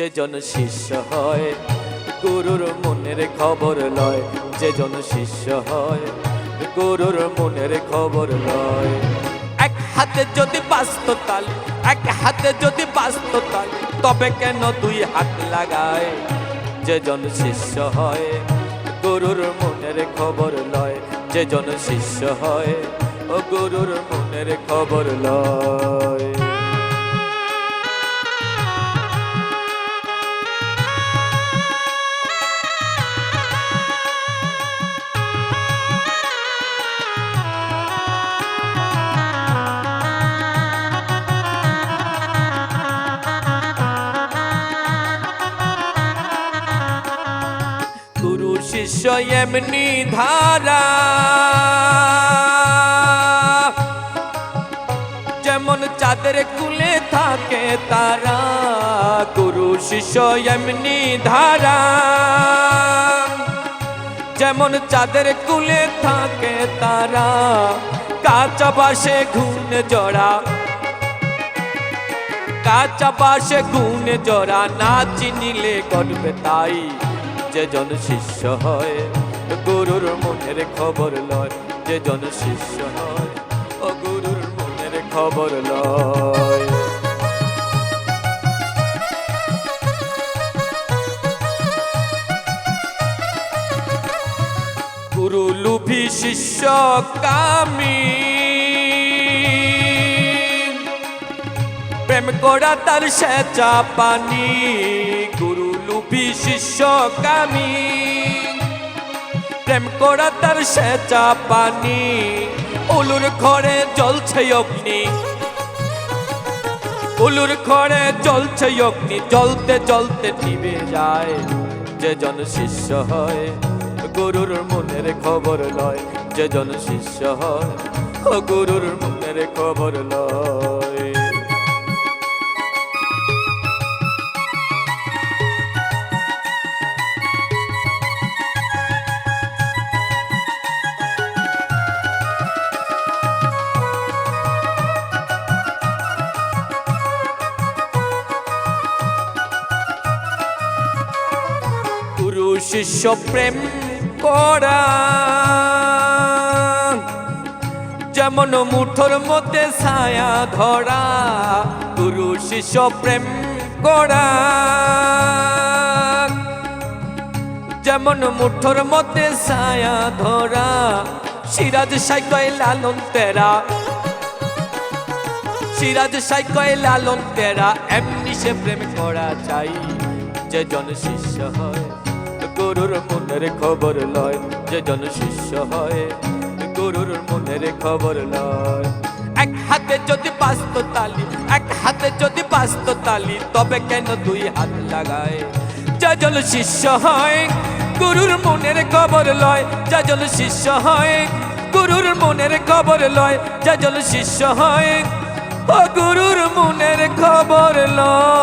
যে জন শিষ্য হয়, গুরুর মনের খবর লয় যে জন শিষ্য হয়, গুরুর মনের খবর লয়। এক হাতে যদি বাস্ত তাল এক হাতে যদি বাস্ত তালি তবে কেন দুই হাত লাগায়? যে জন শিষ্য হয়, গুরুর মনের খবর লয় যে জন শিষ্য হয়, ও গুরুর মনের খবর লয়। শিষ্য এমনি ধারা যেমন চাঁদের কুলে থাকে তারা গুরু শিষ্য এমনি ধারা যেমন চাঁদের কুলে থাকে তারা কাঁচা বাসে ঘুন জড়া কাঁচা বাসে গুণ জরা না চিনিলে করবে তাই যে জন শিষ্য হয়, গুরুর মনের খবর লয়, যে জন শিষ্য হয়, ও গুরুর মনের খবর লয়। গুরু লুভি শিষ্য কামী, প্রেম করা তার সেচা পানি গুরু লুপি শিষ্য কামি। প্রেম করা তার সেচা পানি। উলুর ঘরে জ্বলছে অগ্নি। উলুর ঘরে জ্বলছে অগ্নি। জ্বলতে জ্বলতে নিভে যায়। যে জন শিষ্য হয়, গুরুর মনের খবর লয়। যে জন শিষ্য হয়, গুরুর মনের খবর লয়। শিষ্য প্রেম করা। যেমন মুঠোর মধ্যে ছায়া ধরা, গুরু শিষ্য প্রেম করা। যেমন মুঠোর মধ্যে ছায়া ধরা, সিরাজ সাইকয় লালন তেরা। সিরাজ সাইকয় লালন তেরা, এমনি সে প্রেম করা চাই যে জন শিষ্য হয়। গুরুর মনের খবর লয় যে জন শিষ্য হয়, গুরুর মনের খবর লয়। এক হাতে যদি বাস্ত তালি, এক হাতে যদি বাস্ত তালি, তবে কেন দুই হাত লাগায়? যে জন শিষ্য হয়, গুরুর মনের খবর লয় যে জন শিষ্য হয়, গুরুর মনের খবর লয় যে জন শিষ্য হয়, ও গুরুর মনের খবর লয়।